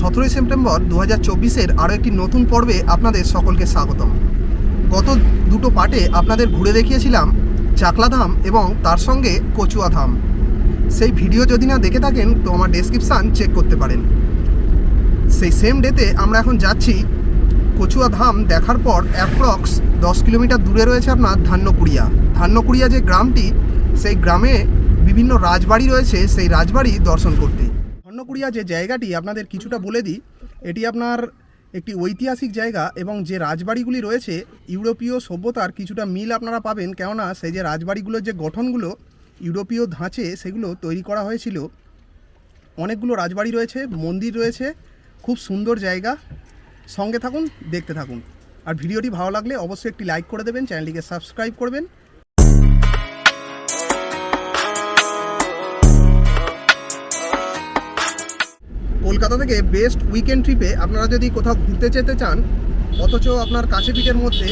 সতেরোই সেপ্টেম্বর দু হাজার চব্বিশের আরও একটি নতুন পর্বে আপনাদের সকলকে স্বাগতম। গত দুটো পার্টে আপনাদের ঘুরে দেখিয়েছিলাম চাকলাধাম এবং তার সঙ্গে কচুয়া ধাম সেই ভিডিও যদি না দেখে থাকেন, তো আমার ডেসক্রিপশান চেক করতে পারেন। সেই সেম ডেতে আমরা এখন যাচ্ছি কচুয়া ধাম দেখার পর অ্যাপ্রক্স দশ কিলোমিটার দূরে রয়েছে আপনার ধান্যকুড়িয়া ধান্যকুড়িয়া যে গ্রামটি, সেই গ্রামে বিভিন্ন রাজবাড়ি রয়েছে, সেই রাজবাড়ি দর্শন করতে। ধান্যকুড়িয়া যে জায়গাটি, আপনাদের কিছুটা বলে দিই, এটি আপনার একটি ঐতিহাসিক জায়গা এবং যে রাজবাড়িগুলি রয়েছে, ইউরোপীয় সভ্যতার কিছুটা মিল আপনারা পাবেন। কেননা, সেই যে রাজবাড়িগুলোর যে গঠনগুলো, ইউরোপীয় ধাঁচে সেগুলো তৈরি করা হয়েছিল। অনেকগুলো রাজবাড়ি রয়েছে, মন্দির রয়েছে, খুব সুন্দর জায়গা। সঙ্গে থাকুন, দেখতে থাকুন। আর ভিডিওটি ভালো লাগলে অবশ্যই একটি লাইক করে দেবেন, চ্যানেলটিকে সাবস্ক্রাইব করবেন। কলকাতা থেকে বেস্ট উইকেন্ড ট্রিপে আপনারা যদি কোথাও ঘুরতে যেতে চান, অথচ আপনার কাছে পিঠের মধ্যে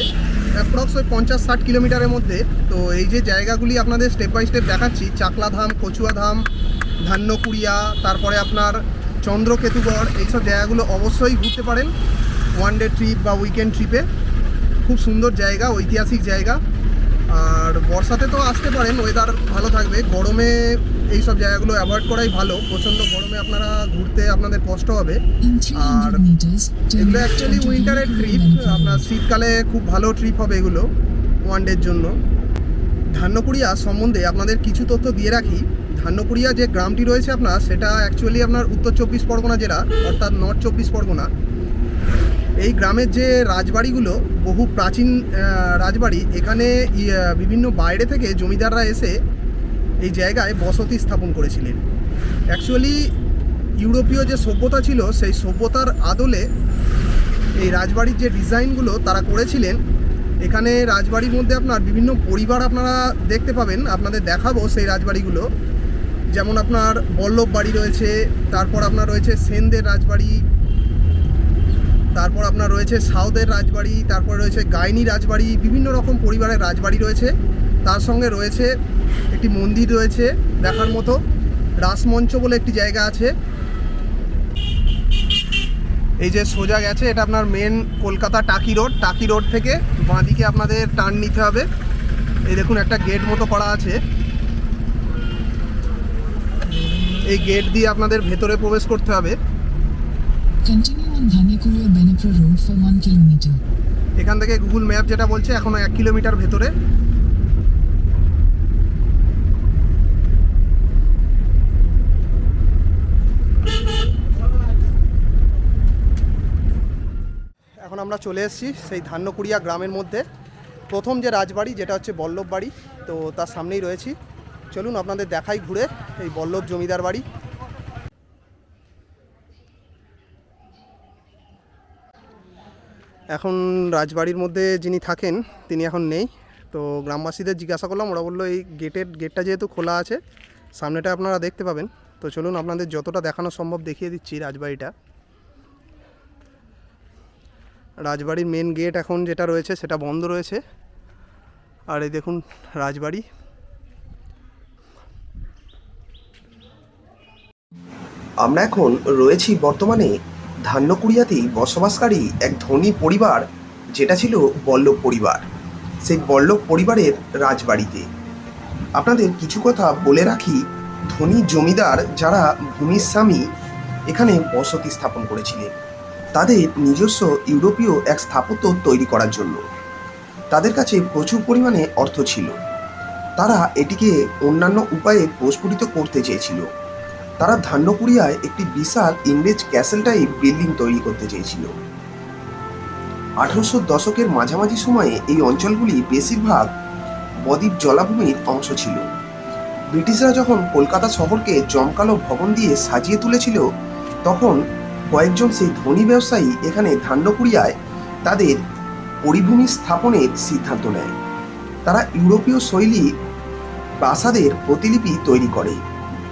অ্যাপ্রক্স ওই পঞ্চাশ ষাট কিলোমিটারের মধ্যে, তো এই যে জায়গাগুলি আপনাদের স্টেপ বাই স্টেপ দেখাচ্ছি চাকলা ধাম কচুয়া ধাম ধান্যকুড়িয়া, তারপরে আপনার চন্দ্রকেতুগড়, এইসব জায়গাগুলো অবশ্যই ঘুরতে পারেন ওয়ান ডে ট্রিপ বা উইকেন্ড ট্রিপে খুব সুন্দর জায়গা, ঐতিহাসিক জায়গা। আর বর্ষাতে তো আসতে পারেন ওয়েদার ভালো থাকবে। গরমে এই সব জায়গাগুলো অ্যাভয়েড করাই ভালো। প্রচণ্ড গরমে আপনারা ঘুরতে আপনাদের কষ্ট হবে। আর 300 এগুলো অ্যাকচুয়ালি উইন্টারের ট্রিপ আপনার শীতকালে খুব ভালো ট্রিপ হবে এগুলো ওয়ান ডের জন্য। ধান্যকুড়িয়া সম্বন্ধে আপনাদের কিছু তথ্য দিয়ে রাখি। ধান্যকুড়িয়া যে গ্রামটি রয়েছে আপনার সেটা অ্যাকচুয়ালি আপনার উত্তর চব্বিশ পরগনা জেলা অর্থাৎ নর্থ চব্বিশ পরগনা। এই গ্রামের যে রাজবাড়িগুলো, বহু প্রাচীন রাজবাড়ি, এখানে বিভিন্ন বাইরে থেকে জমিদাররা এসে এই জায়গায় বসতি স্থাপন করেছিলেন। অ্যাকচুয়ালি ইউরোপীয় যে সভ্যতা ছিল, সেই সভ্যতার আদলে এই রাজবাড়ির যে ডিজাইনগুলো তারা করেছিলেন। এখানে রাজবাড়ির মধ্যে আপনার বিভিন্ন পরিবার আপনারা দেখতে পাবেন। আপনাদের দেখাবো সেই রাজবাড়িগুলো। যেমন আপনার বল্লভ বাড়ি রয়েছে, তারপর আপনার রয়েছে সেনদের রাজবাড়ি তারপর আপনার রয়েছে সাউদের রাজবাড়ি, তারপর রয়েছে গাইনি রাজবাড়ি, বিভিন্ন রকম পরিবারের রাজবাড়ি রয়েছে। তার সঙ্গে রয়েছে একটি মন্দির রয়েছে দেখার মতো, রাসমঞ্চ বলে একটি জায়গা আছে। এই যে সোজা গেছে, এটা আপনার main Kolkata Taki road Taki road থেকে বাঁদিকে আপনাদের টার্ন নিতে হবে। এই দেখুন, একটা গেট মতো করা আছে। এই গেট দিয়ে আপনাদের ভেতরে প্রবেশ করতে হবে। Continue on Dhanyakuriya Benipra Road for 1 kilometer. এখান থেকে গুগল ম্যাপ যেটা বলছে এখনও এক কিলোমিটার ভেতরে। এখন আমরা চলে এসেছি সেই ধান্যকুড়িয়া গ্রামের মধ্যে। প্রথম যে রাজবাড়ি, যেটা হচ্ছে বল্লভ বাড়ি তো তার সামনেই রয়েছি। চলুন আপনাদের দেখাই ঘুরে এই বল্লভ জমিদার বাড়ি। এখন রাজবাড়ির মধ্যে যিনি থাকেন, তিনি এখন নেই। তো গ্রামবাসীদের জিজ্ঞাসা করলাম, ওরা বলল এই গেটের, গেটটা যেহেতু খোলা আছে, সামনেটা আপনারা দেখতে পাবেন। তো চলুন আপনাদের যতটা দেখানো সম্ভব দেখিয়ে দিচ্ছি রাজবাড়িটা। রাজবাড়ির মেন গেট এখন যেটা রয়েছে, সেটা বন্ধ রয়েছে। আর এই দেখুন রাজবাড়ি। আমরা এখন রয়েছি বর্তমানে ধান্যকুড়িয়াতেই বসবাসকারী এক ধনী পরিবার, যেটা ছিল বল্লভ পরিবার, সেই বল্লভ পরিবারের রাজবাড়িতে। আপনাদের কিছু কথা বলে রাখি, ধনী জমিদার যারা ভূমির স্বামী এখানে বসতি স্থাপন করেছিলেন, তাদের নিজস্ব ইউরোপীয় এক স্থাপত্য তৈরি করার জন্য। তাদের কাছে প্রচুর পরিমাণে অর্থ ছিল। তারা এটিকে অন্যান্য উপায়ে প্রস্ফুটিত করতে চেয়েছিল। তারা ধান্যকুড়িয়ায় একটি বিশাল ইংরেজ ক্যাসেল টাইপ বিল্ডিং তৈরি করতে চেয়েছিল। আঠারোশো দশকের মাঝামাঝি সময়ে এই অঞ্চলগুলি বেশিরভাগ বদ্বীপ জলাভূমির অংশ ছিল। ব্রিটিশরা যখন কলকাতা শহরকে জমকালো ভবন দিয়ে সাজিয়ে তুলেছিল, তখন কয়েকজন সেই ধনী ব্যবসায়ী এখানে ধান্যকুড়িয়ায় তাদের পরিভূমি স্থাপনের সিদ্ধান্ত নেয়। তারা ইউরোপীয় শৈলী প্রাসাদের প্রতিলিপি তৈরি করে।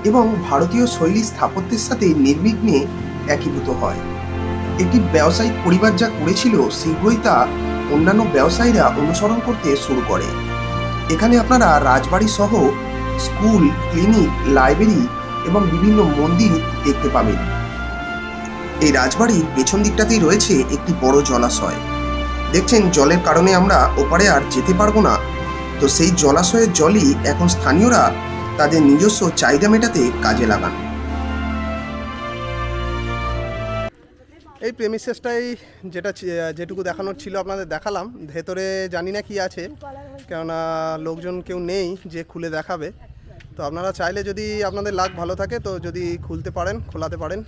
এবং ভারতীয় শৈলী স্থাপত্যের সাথে নির্বিঘ্নে একীভূত হয়। একটি ব্যবসায়িক পরিবার যা করেছিল শীঘ্রই তা অন্যান্য ব্যবসায়ীরা অনুসরণ করতে শুরু করে। এখানে আপনারা রাজবাড়ি সহ স্কুল, ক্লিনিক, লাইব্রেরি এবং বিভিন্ন মন্দির দেখতে পাবেন। এই রাজবাড়ির পেছন দিকটাতেই রয়েছে একটি বড় জলাশয়। দেখছেন জলের কারণে আমরা ওপারে আর যেতে পারব না। তো সেই জলাশয়ের জলই এখন স্থানীয়রা তাদের নিজস্ব চাহিদা মেটাতে কাজে লাগান। এই প্রেমিসেসটাই যেটা যেটুকু দেখানোর ছিল আপনাদের দেখালাম। ভেতরে জানি না কি আছে, কেননা লোকজন কেউ নেই যে খুলে দেখাবে। তো আপনারা চাইলে যদি আপনাদের লাক ভালো থাকে, তো যদি খুলতে পারেন, খোলাতে পারেন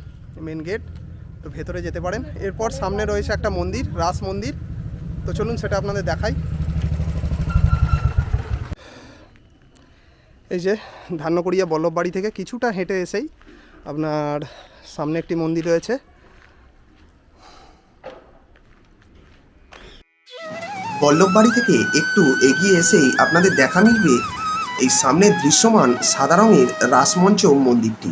মেন গেট তো ভেতরে যেতে পারেন। এরপর সামনে রয়েছে একটা মন্দির, রাস মন্দির। তো চলুন সেটা আপনাদের দেখাই। এই যে ধান্যকড়িয়া বল্লভবাড়ি থেকে কিছুটা হেঁটে এসেই আপনার সামনে একটি মন্দির রয়েছে। বল্লভবাড়ি থেকে একটু এগিয়ে এসেই আপনাদের দেখা মিলবে এই সামনে দৃশ্যমান সাদা রঙের রাসমঞ্চ মন্দিরটি।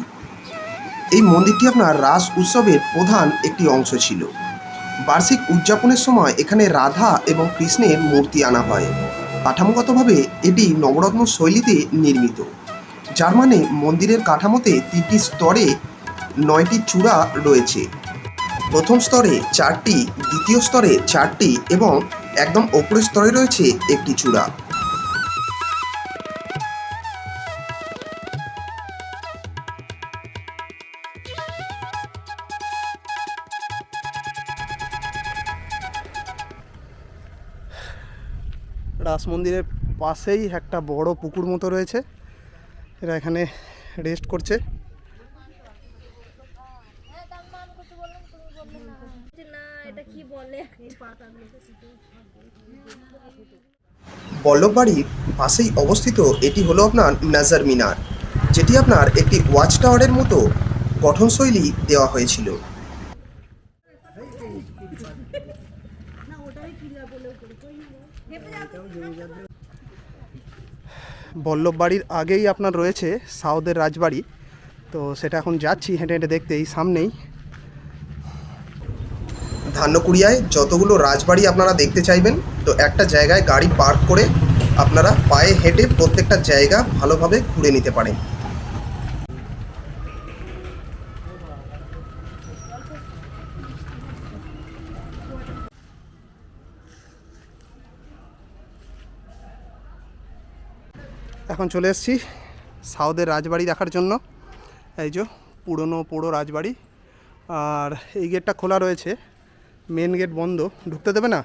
এই মন্দিরটি আপনার রাস উৎসবের প্রধান একটি অংশ ছিল। বার্ষিক উদযাপনের সময় এখানে রাধা এবং কৃষ্ণের মূর্তি আনা হয়। কাঠামোগতভাবে এটি নবরত্ন শৈলীতে নির্মিত। যার মানে মন্দিরের কাঠামোতে তিনটি স্তরে নয়টি চূড়া রয়েছে। প্রথম স্তরে চারটি, দ্বিতীয় স্তরে চারটি এবং একদম ওপরের স্তরে রয়েছে একটি চূড়া। রাস মন্দিরের পাশেই একটা বড় পুকুর মতো রয়েছে। এরা এখানে রেস্ট করছে। না বল্লভবাড়ির পাশেই অবস্থিত এটি হলো আপনার নাজার মিনার যেটি আপনার একটি ওয়াচ টাওয়ারের মতো গঠনশৈলী দেওয়া হয়েছিল। বল্লভবাড়ির আগেই আপনার রয়েছে সাউদের রাজবাড়ি। তো সেটা এখন যাচ্ছি হেঁটে হেঁটে দেখতে এই সামনেই। ধান্যকুড়িয়ায় যতগুলো রাজবাড়ি আপনারা দেখতে চাইবেন, তো একটা জায়গায় গাড়ি পার্ক করে আপনারা পায়ে হেঁটে প্রত্যেকটা জায়গা ভালোভাবে ঘুরে নিতে পারেন। এখন চলে এসেছি সাউদের রাজবাড়ি দেখার জন্য। এই যে পুরনো পুরো রাজবাড়ি। আর এই গেটটা খোলা রয়েছে। মেন গেট বন্ধ। ঢুকতে দেবে না?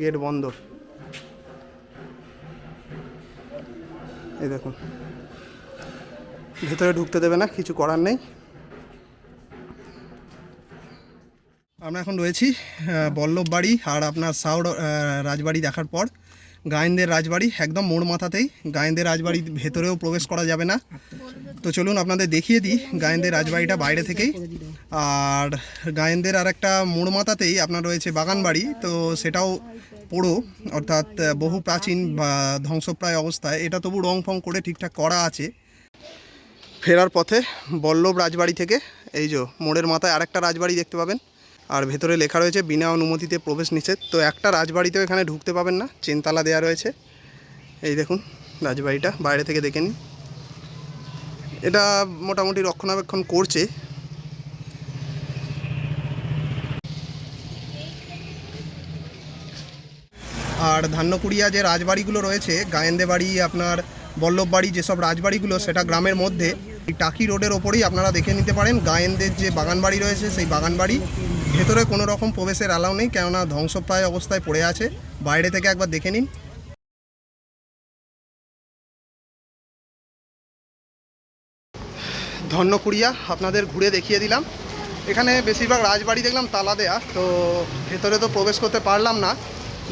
গেট বন্ধ। এই দেখুন। ভেতরে ঢুকতে দেবে না, কিছু করার নেই। আমরা এখন রয়েছি বল্লভবাড়ি আর আপনার আহ, রাজবাড়ি দেখার পর। গায়েনদের রাজবাড়ি একদম মোড় মাথাতেই। গায়েনদের রাজবাড়ির ভেতরেও প্রবেশ করা যাবে না। তো চলুন আপনাদের দেখিয়ে দিই গায়েনদের রাজবাড়িটা বাইরে থেকেই। আর গায়েনদের আর একটা মোড় মাথাতেই আপনার রয়েছে বাগানবাড়ি। তো সেটাও পোড়ো অর্থাৎ বহু প্রাচীন বা ধ্বংসপ্রায় অবস্থায়। এটা তবু রং ফং করে ঠিকঠাক করা আছে। ফেরার পথে বল্লভ রাজবাড়ি থেকে এই যে মোড়ের মাথায় আরেকটা রাজবাড়ি দেখতে পাবেন। আর ভেতরে লেখা রয়েছে, বিনা অনুমতিতে প্রবেশ নিষেধ। তো একটা রাজবাড়িতেও এখানে ঢুকতে পাবেন না, চেনতালা দেওয়া রয়েছে। এই দেখুন, রাজবাড়িটা, বাইরে থেকে দেখে নিন। এটা মোটামুটি রক্ষণাবেক্ষণ করছে। আর ধান্যকুড়িয়া যে রাজবাড়িগুলো রয়েছে গায়েন্দে বাড়ি আপনার বল্লভবাড়ি, যেসব রাজবাড়িগুলো, সেটা গ্রামের মধ্যে টাকি রোডের ওপরেই আপনারা দেখে নিতে পারেন। গায়েনদের যে বাগানবাড়ি রয়েছে, সেই বাগানবাড়ি। ভেতরে কোনো রকম প্রবেশের অ্যালাউ নেই, কেননা ধ্বংসপ্রায় অবস্থায় পড়ে আছে। বাইরে থেকে একবার দেখে নিন। ধন্যকুড়িয়া, আপনাদের ঘুরে দেখিয়ে দিলাম। এখানে বেশিরভাগ রাজবাড়ি দেখলাম, তালা দেয়া, তো ভেতরে তো প্রবেশ করতে পারলাম না।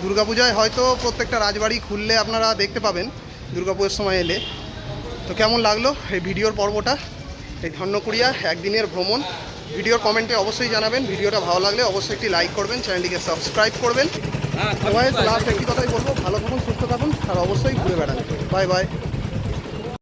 দুর্গাপূজায় হয়তো প্রত্যেকটা রাজবাড়ি খুললে আপনারা দেখতে পাবেন, দুর্গাপুজোর সময় এলে। তো কেমন লাগল এই ভিডিওর পর্বটা? এই ধন্যকুড়িয়া, একদিনের ভ্রমণ। ভিডিওর কমেন্টে অবশ্যই জানাবেন। ভিডিওটা ভালো লাগলে অবশ্যই একটি লাইক করবেন চ্যানেলটিকে সাবস্ক্রাইব করবেন। সবাই লাস্ট একটি কথাই বলব ভালো থাকুন সুস্থ থাকুন আর অবশ্যই ঘুরে বেড়ান। Bye bye